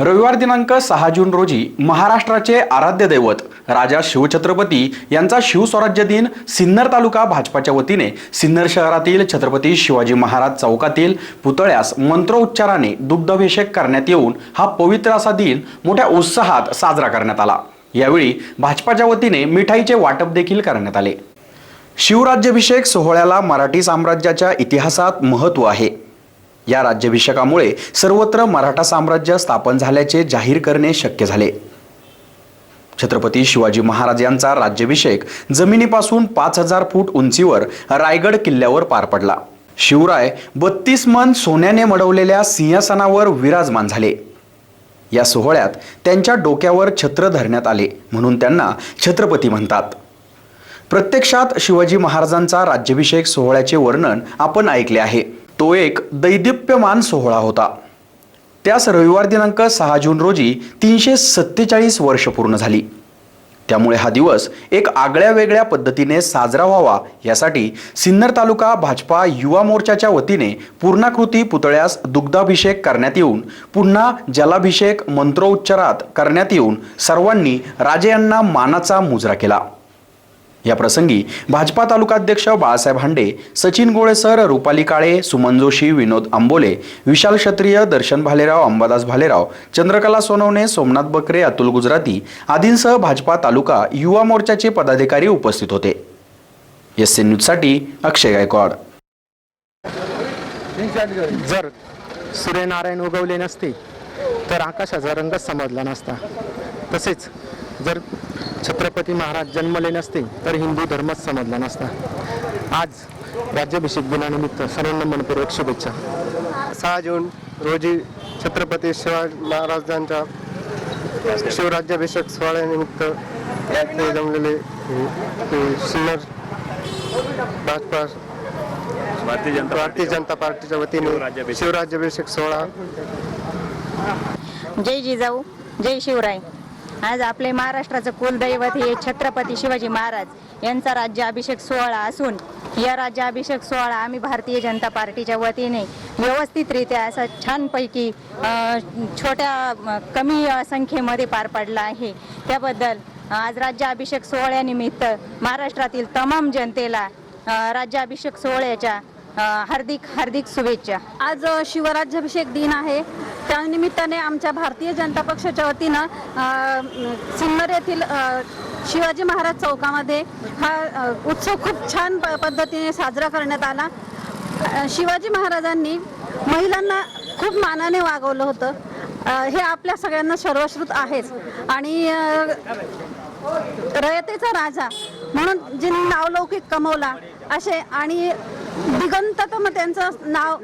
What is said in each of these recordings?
रविवार दिनांक सहा जून रोजी महाराष्ट्राचे आराध्य दैवत राजा शिवछत्रपती यांचा शिवस्वराज्य दिन सिन्नर तालुका भाजपाच्या वतीने. सिन्नर शहरातील छत्रपती शिवाजी महाराज चौकातील पुतळ्यास मंत्रोच्चाराने दुग्धाभिषेक करण्यात येऊन हा पवित्र असा दिन मोठ्या उत्साहात साजरा करण्यात आला. यावेळी भाजपाच्या वतीने मिठाईचे वाटप देखील करण्यात आले. शिवराज्याभिषेक सोहळ्याला मराठी साम्राज्याच्या इतिहासात महत्त्व आहे. या राज्याभिषेकामुळे सर्वत्र मराठा साम्राज्य स्थापन झाल्याचे जाहीर करणे शक्य झाले. छत्रपती शिवाजी महाराज यांचा राज्याभिषेक जमिनीपासून पाच हजार फूट उंचीवर रायगड किल्ल्यावर पार पडला. शिवराय बत्तीस मन सोन्याने मडवलेल्या सिंहासनावर विराजमान झाले. या सोहळ्यात त्यांच्या डोक्यावर छत्र धरण्यात आले म्हणून त्यांना छत्रपती म्हणतात. प्रत्यक्षात शिवाजी महाराजांचा राज्याभिषेक सोहळ्याचे वर्णन आपण ऐकले आहे. तो एक दैदिप्यमान सोहळा होता. त्यास रविवार दिनांक सहा जून रोजी तीनशे सत्तेचाळीस वर्ष पूर्ण झाली. त्यामुळे हा दिवस एक आगळ्या वेगळ्या पद्धतीने साजरा व्हावा यासाठी सिन्नर तालुका भाजपा युवा मोर्चाच्या वतीने पूर्णाकृती पुतळ्यास दुग्धाभिषेक करण्यात येऊन पुन्हा जलाभिषेक मंत्रोच्चारात करण्यात येऊन सर्वांनी राजे यांना मानाचा मुजरा केला. या प्रसंगी भाजपा तालुकाध्यक्ष बाळासाहेब हांडे सचिन गोळेसर रुपाली काळे सुमन जोशी विनोद आंबोले विशाल क्षत्रिय दर्शन भालेराव अंबादास भालेराव चंद्रकला सोनवणे सोमनाथ बकरे अतुल गुजराती आदींसह भाजपा तालुका युवा मोर्चाचे पदाधिकारी उपस्थित होते. एस एन न्यूजसाठी अक्षय गायकवाड. जर सूर्यनारायण उगवले नसते तर आकाशाचा रंगच समजला नसता. तसेच जर छत्रपती महाराज जन्मले नसते तर हिंदू धर्मच समजला नसता. आज राज्याभिषेक दिनानिमित्त सर्वांना मनपूर्वक शुभेच्छा. सहा जून रोजी छत्रपती शिवाजी महाराजांच्या शिवराज्याभिषेक सोहळ्यानिमित्त जमलेले सिन्नर भाजपा भारतीय जनता भारतीय जनता पार्टीच्या वतीने. शिवराज्याभिषेक सोहळा. जय जिजाऊ जय शिवराय. आज आपले महाराष्ट्राचं कुलदैवत हे छत्रपती शिवाजी महाराज. यांचा राज्याभिषेक सोहळा असून या राज्याभिषेक सोहळा आम्ही भारतीय जनता पार्टीच्या वतीने व्यवस्थितरित्या असा छानपैकी छोट्या कमी संख्येमध्ये पार पाडला आहे. त्याबद्दल आज राज्याभिषेक सोहळ्यानिमित्त महाराष्ट्रातील तमाम जनतेला राज्याभिषेक सोहळ्याच्या हार्दिक हार्दिक शुभेच्छा. आज शिवराज्याभिषेक दिन आहे. त्यानिमित्ताने आमच्या भारतीय जनता पक्षाच्या वतीनं सिन्नर येथील शिवाजी महाराज चौकामध्ये हा उत्सव खूप छान प पद्धतीने साजरा करण्यात आला. शिवाजी महाराजांनी महिलांना खूप मानाने वागवलं होतं. हे आपल्या सगळ्यांना सर्वश्रुत आहेच. आणि रयतेचा राजा म्हणून जे नावलौकिक कमवला असे आणि दिगंततम त्यांचं नाव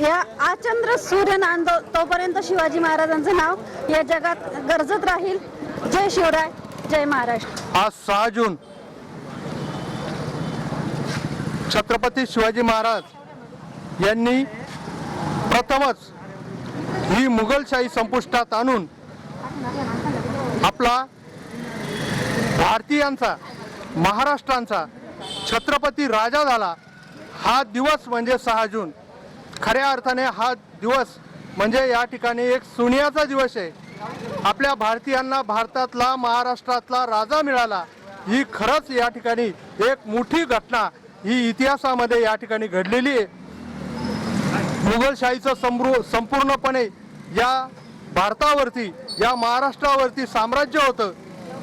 या आचंद्र सूर्य नांदो तोपर्यंत शिवाजी महाराजांचं नाव या जगात गरजत राहील. जय शिवराय जय महाराष्ट्र. आज सहा जून. छत्रपती शिवाजी महाराज यांनी प्रथमच ही मुघलशाही संपुष्टात आणून आपला भारतीयांचा महाराष्ट्रांचा छत्रपती राजा झाला. हा दिवस म्हणजे सहा जून. खऱ्या अर्थाने हा दिवस म्हणजे या ठिकाणी एक सुनियाचा दिवस आहे. आपल्या भारतीयांना भारतातला महाराष्ट्रातला राजा मिळाला ही खरंच या ठिकाणी एक मोठी घटना ही इतिहासामध्ये या ठिकाणी घडलेली आहे. मुघलशाहीचं संपूर्ण संपूर्णपणे या भारतावरती या महाराष्ट्रावरती साम्राज्य होतं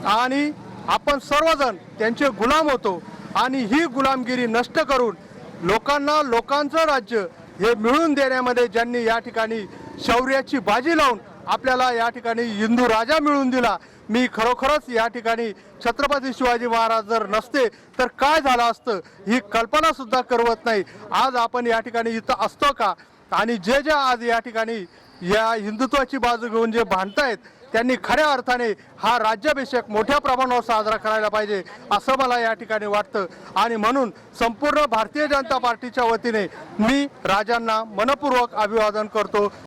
आणि आपण सर्वजण त्यांचे गुलाम होतो आणि ही गुलामगिरी नष्ट करून लोकांना लोकांचं राज्य हे मिळवून देण्यामध्ये ज्यांनी या ठिकाणी शौर्याची बाजी लावून आपल्याला या ठिकाणी हिंदू राजा मिळवून दिला. मी खरोखरच या ठिकाणी छत्रपती शिवाजी महाराज जर नसते तर काय झालं असतं ही कल्पना सुद्धा करवत नाही. आज आपण या ठिकाणी इथं असतो का? आणि जे जे आज या ठिकाणी या हिंदुत्वाची बाजू घेऊन जे भांडतायत त्यांनी खऱ्या अर्थाने हा राज्याभिषेक मोठ्या प्रमाणावर साजरा करायला पाहिजे असं मला या ठिकाणी वाटतं. आणि म्हणून संपूर्ण भारतीय जनता पार्टीच्या वतीने मी राजांना मनपूर्वक अभिवादन करतो.